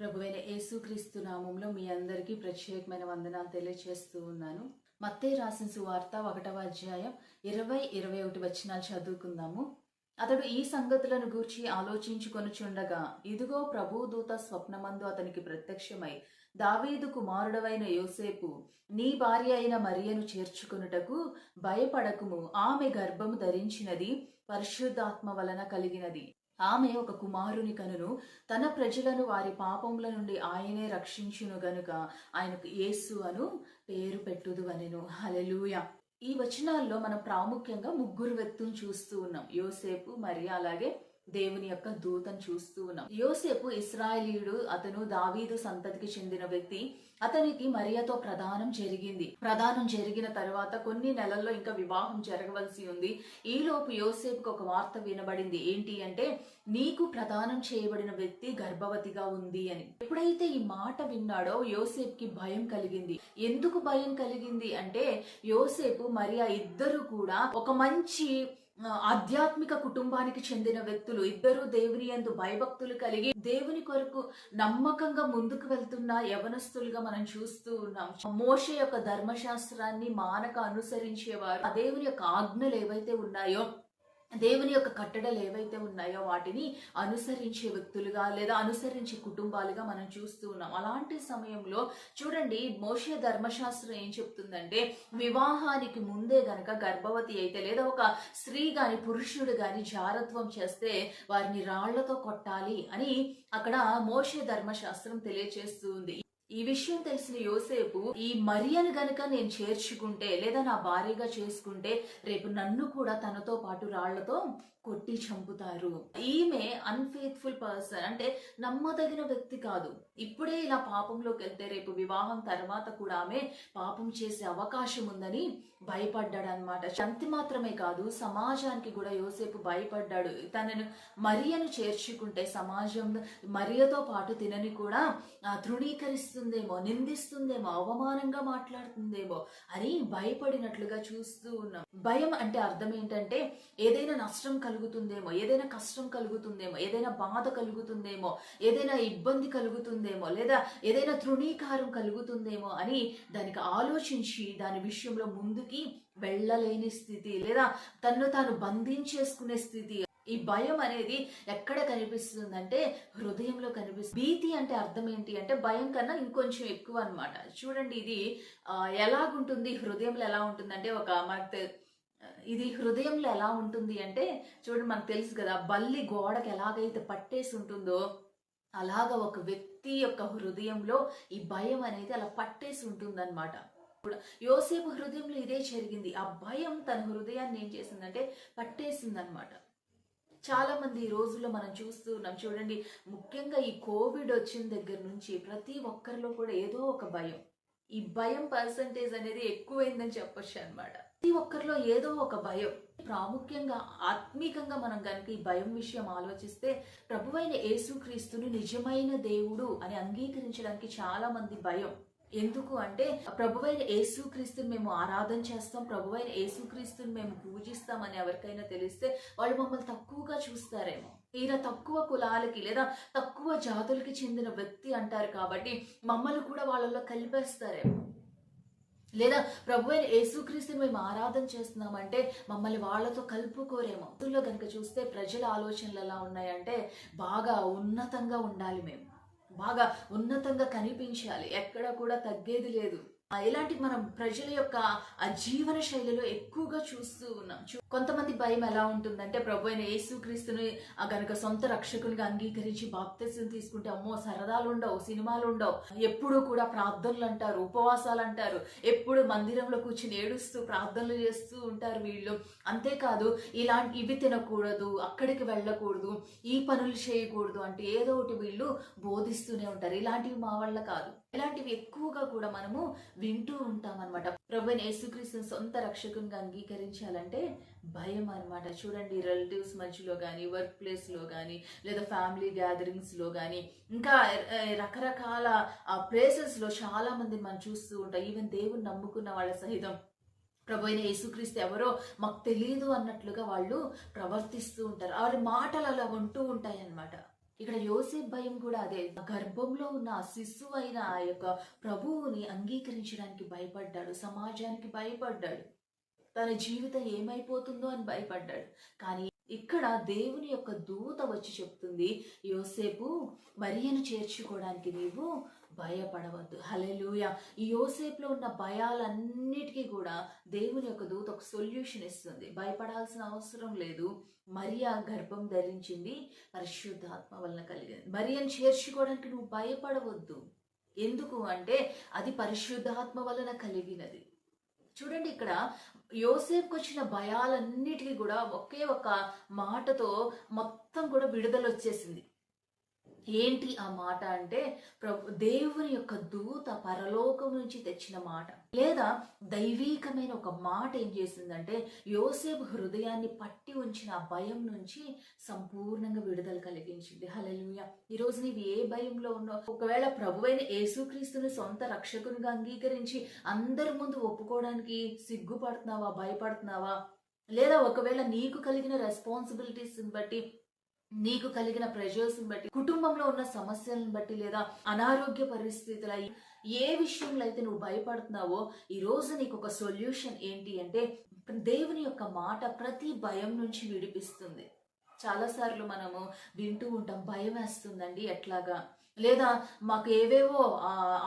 ప్రభువైన యేసుక్రీస్తు నామంలో మీ అందరికీ ప్రత్యేకమైన వందనాలు తెలియజేస్తూ ఉన్నాను. మత్తే రాసిన సువార్త ఒకటవ అధ్యాయం ఇరవై ఇరవై ఒకటి వచనాలు చదువుకుందాము. అతడు ఈ సంగతులను గూర్చి ఆలోచించుకొనుచుండగా ఇదిగో ప్రభుదూత స్వప్నమందు అతనికి ప్రత్యక్షమై దావీదు కుమారుడవైన యోసేపు నీ భార్య అయిన మరియను చేర్చుకొనుటకు భయపడకుము. ఆమె గర్భము ధరించినది పరిశుద్ధాత్మ వలన కలిగినది. ఆమె ఒక కుమారుని కనును. తన ప్రజలను వారి పాపముల నుండి ఆయనే రక్షించును గనుక ఆయనకు యేసు అను పేరు పెట్టుదు అనెను హలెలూయ ఈ వచనాల్లో మనం ప్రాముఖ్యంగా ముగ్గురు వ్యక్తులను చూస్తూ ఉన్నాం. యోసేపు మరి అలాగే దేవుని యొక్క దూతను చూస్తూ ఉన్నాం. యోసేపు ఇస్రాయేలీయుడు అతను దావీదు సంతతికి చెందిన వ్యక్తి. అతనికి మరియతో ప్రదానం జరిగింది. ప్రదానం జరిగిన తర్వాత కొన్ని నెలల్లో ఇంకా వివాహం జరగవలసి ఉంది. ఈలోపు యోసేపుకి ఒక వార్త వినబడింది. ఏంటి అంటే నీకు ప్రదానం చేయబడిన వ్యక్తి గర్భవతిగా ఉంది అని. ఎప్పుడైతే ఈ మాట విన్నాడో యోసేపుకి భయం కలిగింది. ఎందుకు భయం కలిగింది అంటే యోసేపు మరియా ఇద్దరు కూడా ఒక మంచి ఆధ్యాత్మిక కుటుంబానికి చెందిన వ్యక్తులు ఇద్దరు దేవుని యందు భయభక్తులు కలిగి దేవుని కొరకు నమ్మకంగా ముందుకు వెళ్తున్న యవనస్తులుగా మనం చూస్తూ ఉన్నాం. మోష యొక్క ధర్మశాస్త్రాన్ని మానక అనుసరించేవారు. ఆ దేవుని యొక్క ఆజ్ఞలు ఏవైతే ఉన్నాయో దేవుని యొక్క కట్టడలు ఏవైతే ఉన్నాయో వాటిని అనుసరించే వ్యక్తులుగా లేదా అనుసరించే కుటుంబాలుగా మనం చూస్తూ ఉన్నాం. అలాంటి సమయంలో చూడండి మోషే ధర్మశాస్త్రం ఏం చెప్తుందంటే వివాహానికి ముందే గనక గర్భవతి అయితే లేదా ఒక స్త్రీ గాని పురుషుడు గాని జారత్వం చేస్తే వారిని రాళ్ళతో కొట్టాలి అని అక్కడ మోషే ధర్మశాస్త్రం తెలియచేస్తుంది ఈ విషయం తెలిసిన యోసేపు ఈ మరియను గనుక నేను చేర్చుకుంటే లేదా నా భార్యగా చేసుకుంటే రేపు నన్ను కూడా తనతో పాటు రాళ్ళతో కొట్టి చంపుతారు. ఈమె అన్ఫేత్ఫుల్ పర్సన్ అంటే నమ్మదగిన వ్యక్తి కాదు. ఇప్పుడే ఇలా పాపంలోకి వెళ్తే రేపు వివాహం తర్వాత కూడా ఆమె పాపం చేసే అవకాశం ఉందని భయపడ్డాడు అనమాట శంతి మాత్రమే కాదు సమాజానికి కూడా యోసేపు భయపడ్డాడు. తనను మరియను చేర్చుకుంటే సమాజం మరియతో పాటు తినని కూడా తృణీకరిస్తుందేమో నిందిస్తుందేమో అవమానంగా మాట్లాడుతుందేమో అని భయపడినట్లుగా చూస్తూ ఉన్నాం. భయం అంటే అర్థం ఏంటంటే ఏదైనా నష్టం కలుగుతుందేమో? ఏదైనా కష్టం కలుగుతుందేమో? ఏదైనా బాధ కలుగుతుందేమో? ఏదైనా ఇబ్బంది కలుగుతుందేమో? లేదా ఏదైనా తృణీకారం కలుగుతుందేమో అని దానికి ఆలోచించి దాని విషయంలో ముందుకి వెళ్ళలేని స్థితి లేదా తన్ను తాను బంధించేసుకునే స్థితి. ఈ భయం అనేది ఎక్కడ కనిపిస్తుందంటే హృదయంలో కనిపిస్తుంది. భీతి అంటే అర్థం ఏంటి అంటే భయం కన్నా ఇంకొంచెం ఎక్కువ అనమాట చూడండి ఇది ఎలాగుంటుంది? హృదయంలో ఎలా ఉంటుందంటే ఒక మనకు ఇది హృదయంలో ఎలా ఉంటుంది అంటే చూడండి మనకు తెలుసు కదా బల్లి గోడకి ఎలాగైతే పట్టేసి ఉంటుందో అలాగ ఒక వ్యక్తి యొక్క హృదయంలో ఈ భయం అనేది అలా పట్టేసి ఉంటుందన్నమాట. కూడా యోసేపు హృదయంలో ఇదే జరిగింది. ఆ భయం తన హృదయాన్ని ఏం చేసిందంటే పట్టేసిందనమాట చాలా మంది ఈ రోజుల్లో మనం చూస్తూ ఉన్నాం చూడండి ముఖ్యంగా ఈ కోవిడ్ వచ్చిన దగ్గర నుంచి ప్రతి ఒక్కరిలో కూడా ఏదో ఒక భయం. ఈ భయం పర్సంటేజ్ అనేది ఎక్కువైందని చెప్పొచ్చు అనమాట ప్రతి ఒక్కరిలో ఏదో ఒక భయం. ప్రాముఖ్యంగా ఆత్మీకంగా మనం కనుక ఈ భయం విషయం ఆలోచిస్తే ప్రభువైన యేసుక్రీస్తుని నిజమైన దేవుడు అని అంగీకరించడానికి చాలా మంది భయం. ఎందుకు అంటే ప్రభువైన యేసుక్రీస్తుని మేము ఆరాధన చేస్తాం ప్రభువైన యేసుక్రీస్తుని మేము పూజిస్తామని ఎవరికైనా తెలిస్తే వాళ్ళు మమ్మల్ని తక్కువగా చూస్తారేమో. ఇలా తక్కువ కులాలకి లేదా తక్కువ జాతులకి చెందిన వ్యక్తి అంటారు కాబట్టి మమ్మల్ని కూడా వాళ్ళలో కలిపేస్తారేమో. లేదా ప్రభు అయిన యేసుక్రీస్తుని మేము ఆరాధన చేస్తున్నామంటే మమ్మల్ని వాళ్ళతో కలుపుకోరేమో. అందులో కనుక చూస్తే ప్రజల ఆలోచనలు ఎలా ఉన్నాయంటే బాగా ఉన్నతంగా ఉండాలి మేము. బాగా ఉన్నతంగా కనిపించాలి. ఎక్కడ కూడా తగ్గేది లేదు. ఇలాంటి మనం ప్రజల యొక్క ఆ జీవన శైలిలో ఎక్కువగా చూస్తూ ఉన్నాం. చూ- కొంతమంది భయం ఎలా ఉంటుందంటే ప్రభు అయిన యేసుక్రీస్తుని గనక సొంత రక్షకునిగా అంగీకరించి బాప్తిసం తీసుకుంటే అమ్మో సరదాలు ఉండవు సినిమాలు ఉండవు ఎప్పుడు కూడా ప్రార్థనలు అంటారు ఉపవాసాలు అంటారు ఎప్పుడు మందిరంలో కూర్చుని ఏడుస్తూ ప్రార్థనలు చేస్తూ ఉంటారు వీళ్ళు. అంతేకాదు ఇలాంటి ఇవి తినకూడదు అక్కడికి వెళ్ళకూడదు ఈ పనులు చేయకూడదు అంటే ఏదో ఒకటి వీళ్ళు బోధిస్తూనే ఉంటారు. ఇలాంటివి మా వల్ల కాదు. ఇలాంటివి ఎక్కువగా కూడా మనము వింటూ ఉంటాం అనమాట ప్రభుని యేసుక్రీస్తుని సొంత రక్షకునిగా అంగీకరించాలంటే భయం అనమాట చూడండి రిలేటివ్స్ మధ్యలో కానీ వర్క్ ప్లేస్లో కానీ లేదా ఫ్యామిలీ గ్యాదరింగ్స్లో కానీ ఇంకా రకరకాల ప్లేసెస్లో చాలా మంది మనం చూస్తూ ఉంటాం. ఈవెన్ దేవుని నమ్ముకున్న వాళ్ళ సహితం. ప్రభు అయిన యేసుక్రీస్తు ఎవరో మాకు తెలియదు అన్నట్లుగా వాళ్ళు ప్రవర్తిస్తూ ఉంటారు. వాళ్ళ మాటలు అలా ఉంటూ ఉంటాయి అన్నమాట ఇక్కడ యోసేఫ్ భయం కూడా అదే. గర్భంలో ఉన్న శిశువు అయిన ఆ యొక్క ప్రభువుని అంగీకరించడానికి భయపడ్డాడు సమాజానికి భయపడ్డాడు. తన జీవితం ఏమైపోతుందో అని భయపడ్డాడు. కానీ ఇక్కడ దేవుని యొక్క దూత వచ్చి చెప్తుంది యోసేపు మరియను చేర్చుకోవడానికి నీవు భయపడవద్దు. హలెలుయ ఈ యోసేపులో ఉన్న భయాలన్నిటికీ కూడా దేవుని యొక్క దూత ఒక సొల్యూషన్ ఇస్తుంది. భయపడాల్సిన అవసరం లేదు. మరియా గర్భం ధరించింది. పరిశుద్ధాత్మ వలన కలిగింది. మరియను చేర్చుకోవడానికి నువ్వు భయపడవద్దు. ఎందుకు అంటే అది పరిశుద్ధాత్మ వలన కలిగినది. చూడండి ఇక్కడ యోసేపుకి వచ్చిన భయాలన్నిటికీ కూడా ఒకే ఒక మాటతో మొత్తం కూడా విడుదల వచ్చేసింది ఏంటి ఆ మాట అంటే ప్రభు దేవుని యొక్క దూత పరలోకం నుంచి తెచ్చిన మాట. లేదా దైవీకమైన ఒక మాట ఏం చేసిందంటే యోసేపు హృదయాన్ని పట్టి ఉంచిన ఆ భయం నుంచి సంపూర్ణంగా విడుదల కలిగించింది. హలలుయ ఈరోజు నీవు ఏ భయంలో ఉన్నావు? ఒకవేళ ప్రభువైన యేసుక్రీస్తుని సొంత రక్షకునిగా అంగీకరించి అందరి ముందు ఒప్పుకోవడానికి సిగ్గుపడుతున్నావా భయపడుతున్నావా? లేదా ఒకవేళ నీకు కలిగిన రెస్పాన్సిబిలిటీస్ని బట్టి నీకు కలిగిన ప్రెషర్స్ని బట్టి కుటుంబంలో ఉన్న సమస్యలను బట్టి లేదా అనారోగ్య పరిస్థితుల ఏ విషయంలో అయితే నువ్వు భయపడుతున్నావో ఈ రోజు నీకు ఒక సొల్యూషన్ ఏంటి అంటే దేవుని యొక్క మాట ప్రతి భయం నుంచి విడిపిస్తుంది. చాలాసార్లు మనము వింటూ ఉంటాం భయం వేస్తుందండి ఎట్లాగా? లేదా మాకు ఏవేవో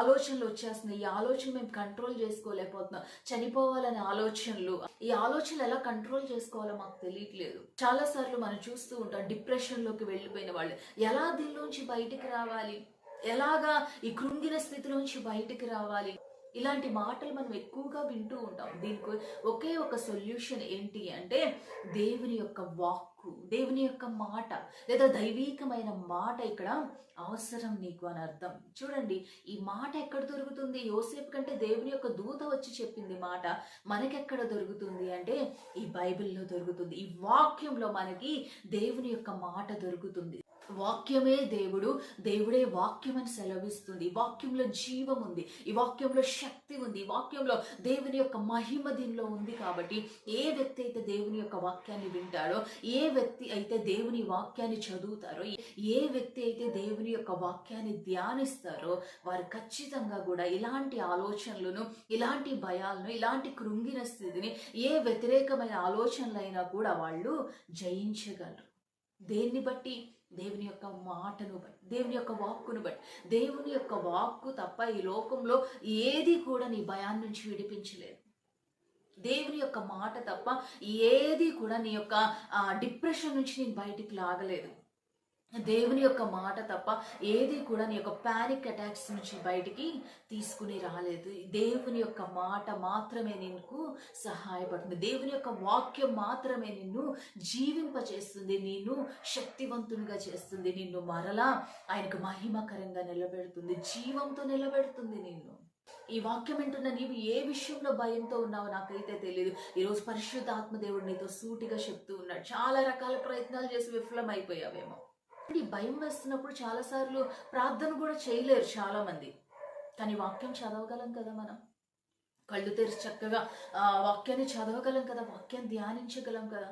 ఆలోచనలు వచ్చేస్తున్నాయి. ఈ ఆలోచన మేము కంట్రోల్ చేసుకోలేకపోతున్నాం. చనిపోవాలనే ఆలోచనలు. ఈ ఆలోచనలు ఎలా కంట్రోల్ చేసుకోవాలో మాకు తెలియట్లేదు. చాలా సార్లు మనం చూస్తూ ఉంటాం డిప్రెషన్లోకి వెళ్ళిపోయిన వాళ్ళు. ఎలా దీనిలోంచి బయటికి రావాలి? ఎలాగా ఈ కృంగిన స్థితిలోంచి బయటికి రావాలి? ఇలాంటి మాటలు మనం ఎక్కువగా వింటూ ఉంటాం. దీనికి ఒకే ఒక సొల్యూషన్ ఏంటి అంటే దేవుని యొక్క వాక్ వాక్కు దేవుని యొక్క మాట లేదా దైవీకమైన మాట ఇక్కడ అవసరం నీకు అని అర్థం. చూడండి ఈ మాట ఎక్కడ దొరుకుతుంది? యోసేపు కంటే దేవుని యొక్క దూత వచ్చి చెప్పింది మాట మనకెక్కడ దొరుకుతుంది అంటే ఈ బైబిల్లో దొరుకుతుంది. ఈ వాక్యంలో మనకి దేవుని యొక్క మాట దొరుకుతుంది. వాక్యమే దేవుడు దేవుడే వాక్యం అని సెలవిస్తుంది వాక్యంలో జీవం ఉంది. ఈ వాక్యంలో శక్తి ఉంది. ఈ వాక్యంలో దేవుని యొక్క మహిమ దీనిలో ఉంది కాబట్టి ఏ వ్యక్తి అయితే దేవుని యొక్క వాక్యాన్ని వింటాడో ఏ వ్యక్తి అయితే దేవుని వాక్యాన్ని చదువుతారో ఏ వ్యక్తి అయితే దేవుని యొక్క వాక్యాన్ని ధ్యానిస్తారో వారు ఖచ్చితంగా కూడా ఇలాంటి ఆలోచనలను ఇలాంటి భయాలను ఇలాంటి కృంగిన స్థితిని ఏ వ్యతిరేకమైన ఆలోచనలైనా కూడా వాళ్ళు జయించగలరు. దేన్ని బట్టి? దేవుని యొక్క మాటను బట్టి దేవుని యొక్క వాక్కును బట్టి దేవుని యొక్క వాక్కు తప్ప ఈ లోకంలో ఏది కూడా నీ భయాన్ని నుంచి విడిపించలేదు. దేవుని యొక్క మాట తప్ప ఏది కూడా నీ యొక్క డిప్రెషన్ నుంచి నేను బయటికి లాగలేదు. దేవుని యొక్క మాట తప్ప ఏది కూడా నీ యొక్క ప్యానిక్ అటాక్స్ నుంచి బయటికి తీసుకుని రాలేదు. దేవుని యొక్క మాట మాత్రమే నీకు సహాయపడుతుంది. దేవుని యొక్క వాక్యం మాత్రమే నిన్ను జీవింపచేస్తుంది. నిన్ను శక్తివంతునిగా చేస్తుంది. నిన్ను మరలా ఆయనకు మహిమకరంగా నిలబెడుతుంది. జీవంతో నిలబెడుతుంది నిన్ను. ఈ వాక్యం వింటున్న నీవు ఏ విషయంలో భయంతో ఉన్నావో నాకైతే తెలియదు ఈరోజు పరిశుద్ధ ఆత్మదేవుడు నీతో సూటిగా చెప్తూ ఉన్నాడు. చాలా రకాల ప్రయత్నాలు చేసి విఫలం అయిపోయావేమో ఈ భయం వేస్తున్నప్పుడు చాలాసార్లు ప్రార్థన కూడా చేయలేరు చాలామంది కానీ వాక్యం చదవగలం కదా మనం. కళ్ళు తెరిచి చక్కగా వాక్యాన్ని చదవగలం కదా వాక్యాన్ని ధ్యానించగలం కదా.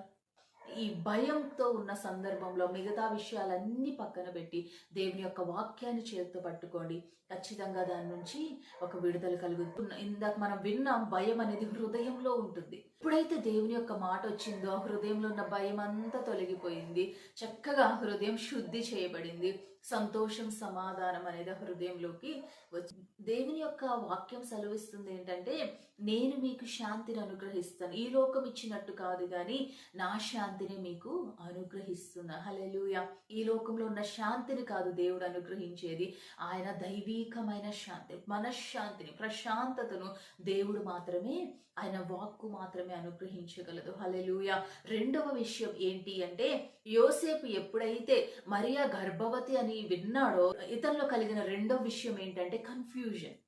ఈ భయంతో ఉన్న సందర్భంలో మిగతా విషయాలన్నీ పక్కన పెట్టి దేవుని యొక్క వాక్యాన్ని చేతితో పట్టుకోండి. ఖచ్చితంగా దాని నుంచి ఒక విడుదల కలుగుతుంది. ఇందాక మనం విన్నాం భయం అనేది హృదయంలో ఉంటుంది. ఎప్పుడైతే దేవుని యొక్క మాట వచ్చిందో హృదయంలో ఉన్న భయం అంతా తొలగిపోయింది. చక్కగా హృదయం శుద్ధి చేయబడింది. సంతోషం సమాధానం అనేది హృదయంలోకి వచ్చి దేవుని యొక్క వాక్యం సెలవిస్తుంది ఏంటంటే నేను మీకు శాంతిని అనుగ్రహిస్తాను. ఈ లోకం ఇచ్చినట్టు కాదు కానీ నా శాంతిని మీకు అనుగ్రహిస్తున్నా. హలెలుయ ఈ లోకంలో ఉన్న శాంతిని కాదు దేవుడు అనుగ్రహించేది. ఆయన దైవీకమైన శాంతి మనశ్శాంతిని ప్రశాంతతను దేవుడు మాత్రమే ఆయన వాక్కు మాత్రమే అనుగ్రహించగలదు. హలెలుయ రెండవ విషయం ఏంటి అంటే యోసేపు ఎప్పుడైతే మరియా గర్భవతి అని విన్నాడో ఇతనిలో కలిగిన రెండో విషయం ఏంటంటే కన్ఫ్యూజన్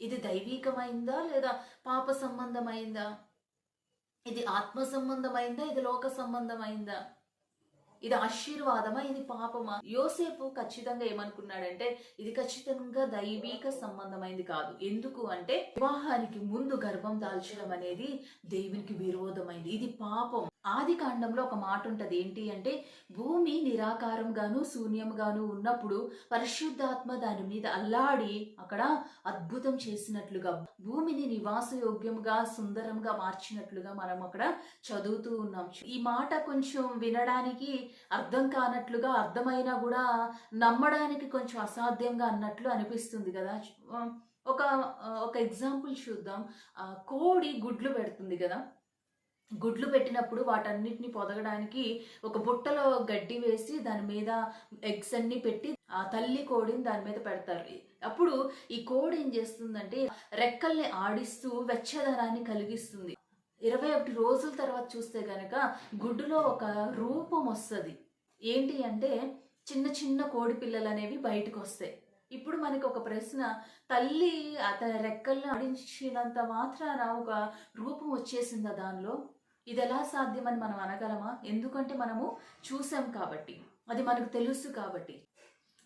ఇది దైవీకమైందా లేదా పాప సంబంధమైందా? ఇది ఆత్మ సంబంధమైందా? ఇది లోక సంబంధమైందా? ఇది ఆశీర్వాదమా? ఇది పాపమా? యోసేపు ఖచ్చితంగా ఏమనుకున్నాడంటే ఇది ఖచ్చితంగా దైవీక సంబంధమైంది కాదు. ఎందుకు అంటే వివాహానికి ముందు గర్భం దాల్చడం అనేది దేవునికి విరోధమైంది. ఇది పాపం. ఆది కాండంలో ఒక మాట ఉంటుంది ఏంటి అంటే భూమి నిరాకారంగాను శూన్యంగాను ఉన్నప్పుడు పరిశుద్ధాత్మ దాని మీద అల్లాడి అక్కడ అద్భుతం చేసినట్లుగా భూమిని నివాసయోగ్యంగా సుందరంగా మార్చినట్లుగా మనం అక్కడ చదువుతూ ఉన్నాం. ఈ మాట కొంచెం వినడానికి అర్థం కానట్లుగా అర్థమైనా కూడా నమ్మడానికి కొంచెం అసాధ్యంగా అన్నట్లు అనిపిస్తుంది కదా. ఒక ఒక ఎగ్జాంపుల్ చూద్దాం. కోడి గుడ్లు పెడుతుంది కదా. గుడ్లు పెట్టినప్పుడు వాటన్నిటిని పొదగడానికి ఒక బుట్టలో గడ్డి వేసి దాని మీద ఎగ్స్ అన్ని పెట్టి ఆ తల్లి కోడిని దాని మీద పెడతారు. అప్పుడు ఈ కోడి ఏం చేస్తుందంటే రెక్కల్ని ఆడిస్తూ వెచ్చదనాన్ని కలిగిస్తుంది. ఇరవై ఒకటి రోజుల తర్వాత చూస్తే గనక గుడ్డులో ఒక రూపం వస్తుంది. ఏంటి అంటే చిన్న చిన్న కోడి పిల్లలు అనేవి బయటకు వస్తాయి. ఇప్పుడు మనకి ఒక ప్రశ్న తల్లి అతని రెక్కల్ని ఆడించినంత మాత్రాన ఒక రూపం వచ్చేసిందా దానిలో? ఇది ఎలా సాధ్యమని మనం అనగలమా? ఎందుకంటే మనము చూసాం కాబట్టి. అది మనకు తెలుసు కాబట్టి.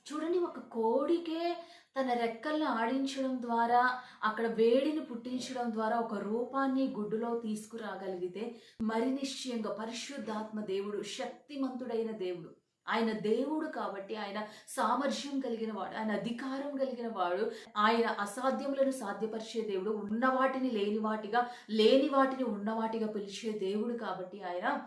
చూడండి ఒక కోడికే తన రెక్కల్ని ఆడించడం ద్వారా అక్కడ వేడిని పుట్టించడం ద్వారా ఒక రూపాన్ని గుడ్డులో తీసుకురాగలిగితే మరి నిశ్చయంగా పరిశుద్ధాత్మ దేవుడు శక్తిమంతుడైన దేవుడు ఆయన దేవుడు కాబట్టి ఆయన సామర్థ్యం కలిగిన వాడు ఆయన అధికారం కలిగిన వాడు. ఆయన అసాధ్యములను సాధ్యపరిచే దేవుడు ఉన్న వాటిని లేని వాటిగా లేని వాటిని ఉన్నవాటిగా పిలిచే దేవుడు కాబట్టి ఆయన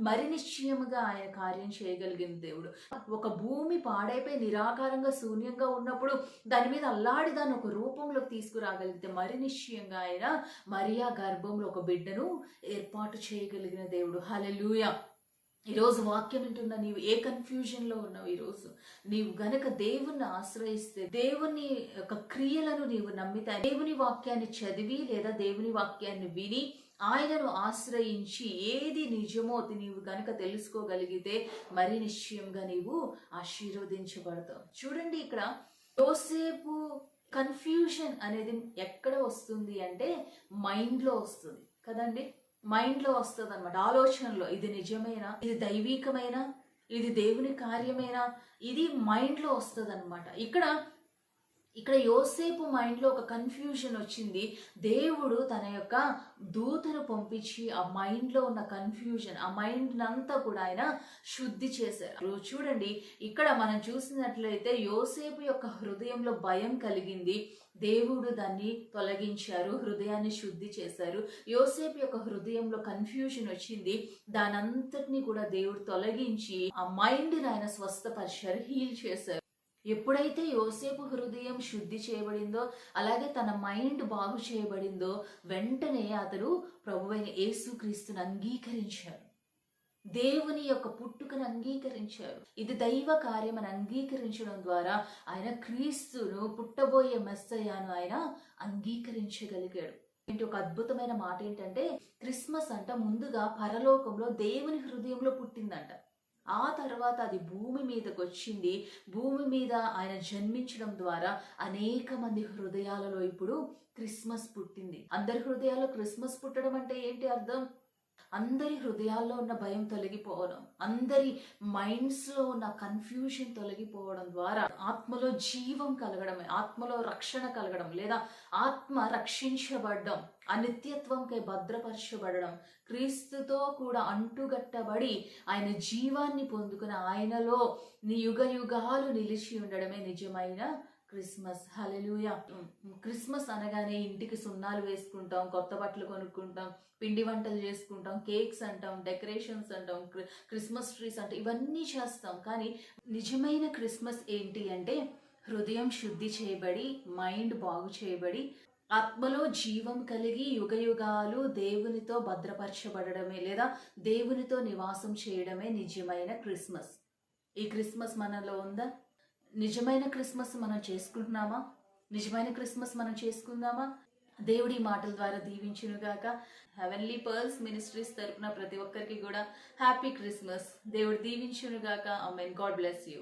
మరి నిశ్చయముగా ఆయన కార్యం చేయగలిగిన దేవుడు. ఒక భూమి పాడైపోయి నిరాకారంగా శూన్యంగా ఉన్నప్పుడు దాని మీద అల్లాడి దాన్ని ఒక రూపంలోకి తీసుకురాగలిగితే మరి నిశ్చయంగా ఆయన మరియా గర్భంలో ఒక బిడ్డను ఏర్పాటు చేయగలిగిన దేవుడు. హలెలూయా ఈరోజు వాక్యం వింటున్న నీవు ఏ కన్ఫ్యూజన్లో ఉన్నావు ఈరోజు? నీవు గనక దేవుణ్ణి ఆశ్రయిస్తే దేవుని యొక్క క్రియలను నీవు నమ్మితే దేవుని వాక్యాన్ని చదివి లేదా దేవుని వాక్యాన్ని విని ఆయనను ఆశ్రయించి ఏది నిజమో నీవు గనక తెలుసుకోగలిగితే మరి నిశ్చయంగా నీవు ఆశీర్వదించబడతావు. చూడండి ఇక్కడ యోసేపు కన్ఫ్యూజన్ అనేది ఎక్కడ వస్తుంది అంటే మైండ్లో వస్తుంది. కదండి? మైండ్లో వస్తుంది అనమాట ఆలోచనలో ఇది నిజమేనా? ఇది దైవీకమైన? ఇది దేవుని కార్యమేనా? ఇది మైండ్లో వస్తుంది అనమాట ఇక్కడ ఇక్కడ యోసేపు మైండ్లో ఒక కన్ఫ్యూజన్ వచ్చింది. దేవుడు తన యొక్క దూతను పంపించి ఆ మైండ్లో ఉన్న కన్ఫ్యూజన్ ఆ మైండ్ అంతా కూడా ఆయన శుద్ధి చేశారు. చూడండి ఇక్కడ మనం చూసినట్లయితే యోసేపు యొక్క హృదయంలో భయం కలిగింది. దేవుడు దాన్ని తొలగించారు హృదయాన్ని శుద్ధి చేశారు. యోసేపు యొక్క హృదయంలో కన్ఫ్యూజన్ వచ్చింది. దానంతటిని కూడా దేవుడు తొలగించి ఆ మైండ్ని ఆయన స్వస్థపరిచారు హీల్ చేశారు. ఎప్పుడైతే యోసేపు హృదయం శుద్ధి చేయబడిందో అలాగే తన మైండ్ బాగు చేయబడిందో వెంటనే అతడు ప్రభువైన యేసుక్రీస్తుని అంగీకరించారు దేవుని యొక్క పుట్టుకను అంగీకరించారు ఇది దైవ కార్యం అని అంగీకరించడం ద్వారా ఆయన క్రీస్తును పుట్టబోయే మెస్సయ్యాను ఆయన అంగీకరించగలిగాడు. ఏంటి ఒక అద్భుతమైన మాట ఏంటంటే క్రిస్మస్ అంట ముందుగా పరలోకంలో దేవుని హృదయంలో పుట్టిందంట. ఆ తర్వాత అది భూమి మీదకి వచ్చింది భూమి మీద ఆయన జన్మించడం ద్వారా అనేక మంది హృదయాలలో ఇప్పుడు క్రిస్మస్ పుట్టింది. అందరి హృదయాల్లో క్రిస్మస్ పుట్టడం అంటే ఏంటి అర్థం? అందరి హృదయాల్లో ఉన్న భయం తొలగిపోవడం అందరి మైండ్స్లో ఉన్న కన్ఫ్యూషన్ తొలగిపోవడం ద్వారా ఆత్మలో జీవం కలగడమే ఆత్మలో రక్షణ కలగడం లేదా ఆత్మ రక్షించబడడం అనిత్యత్వంకై భద్రపరచబడడం క్రీస్తుతో కూడా అంటుగట్టబడి ఆయన జీవాన్ని పొందుకుని ఆయనలో ని యుగ యుగాలు నిలిచి ఉండడమే నిజమైన క్రిస్మస్ హలెలుయ క్రిస్మస్ అనగానే ఇంటికి సున్నాలు వేసుకుంటాం కొత్త బట్టలు కొనుక్కుంటాం పిండి వంటలు చేసుకుంటాం కేక్స్ అంటాం డెకరేషన్స్ అంటాం క్రి- క్రిస్మస్ ట్రీస్ అంటాం ఇవన్నీ చేస్తాం. కానీ నిజమైన క్రిస్మస్ ఏంటి అంటే హృదయం శుద్ధి చేయబడి మైండ్ బాగు చేయబడి ఆత్మలో జీవం కలిగి యుగ యుగాలు దేవునితో భద్రపరచబడమే లేదా దేవునితో నివాసం చేయడమే నిజమైన క్రిస్మస్. ఈ క్రిస్మస్ మనలో ఉందా? నిజమైన క్రిస్మస్ మనం చేసుకుంటున్నామా? నిజమైన క్రిస్మస్ మనం చేసుకుందామా? దేవుడి మాటల ద్వారా దీవించునుగాక. హెవెన్లీ పర్ల్స్ మినిస్ట్రీస్ తరపున ప్రతి ఒక్కరికి కూడా హ్యాపీ క్రిస్మస్. దేవుడు దీవించునుగాక. I mean God bless you